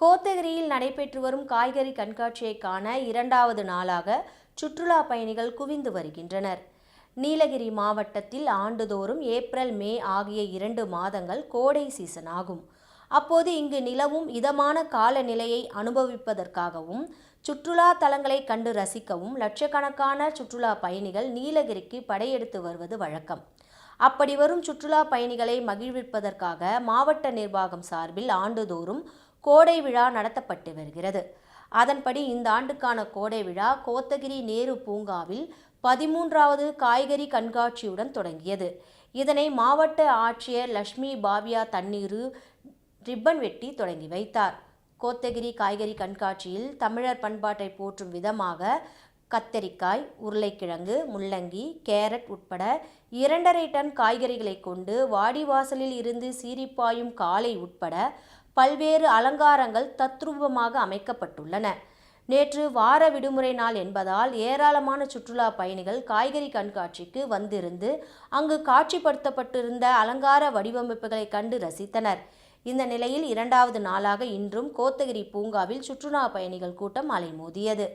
கோத்தகிரியில் நடைபெற்று வரும் காய்கறி கண்காட்சியை காண இரண்டாவது நாளாக சுற்றுலா பயணிகள் குவிந்து வருகின்றனர். நீலகிரி மாவட்டத்தில் ஆண்டுதோறும் ஏப்ரல் மே ஆகிய இரண்டு மாதங்கள் கோடை சீசன் ஆகும். அப்போது இங்கு நிலவும் இதமான காலநிலையை அனுபவிப்பதற்காகவும் சுற்றுலா தலங்களை கண்டு ரசிக்கவும் லட்சக்கணக்கான சுற்றுலா பயணிகள் நீலகிரிக்கு படையெடுத்து வருவது வழக்கம். அப்படி வரும் சுற்றுலா பயணிகளை மகிழ்விப்பதற்காக மாவட்ட நிர்வாகம் சார்பில் ஆண்டுதோறும் கோடை விழா நடத்தப்பட்டு வருகிறது. அதன்படி இந்த ஆண்டுக்கான கோடை விழா கோத்தகிரி நேரு பூங்காவில் பதிமூன்றாவது காய்கறி கண்காட்சியுடன் தொடங்கியது. இதனை மாவட்ட ஆட்சியர் லட்சுமி பாவியா தண்ணீரு ரிப்பன் வெட்டி தொடங்கி வைத்தார். கோத்தகிரி காய்கறி கண்காட்சியில் தமிழர் பண்பாட்டை போற்றும் விதமாக கத்தரிக்காய் உருளைக்கிழங்கு முள்ளங்கி கேரட் உட்பட இரண்டரை டன் காய்கறிகளை கொண்டு வாடிவாசலில் இருந்து சீரிப்பாயும் காலை உட்பட பல்வேறு அலங்காரங்கள் தத்ரூபமாக அமைக்கப்பட்டுள்ளன. நேற்று வார விடுமுறை நாள் என்பதால் ஏராளமான சுற்றுலா பயணிகள் காய்கறி கண்காட்சிக்கு வந்திருந்து அங்கு காட்சிப்படுத்தப்பட்டிருந்த அலங்கார வடிவமைப்புகளை கண்டு ரசித்தனர். இந்த நிலையில் இரண்டாவது நாளாக இன்றும் கோத்தகிரி பூங்காவில் சுற்றுலா பயணிகள் கூட்டம் அலைமோதியது.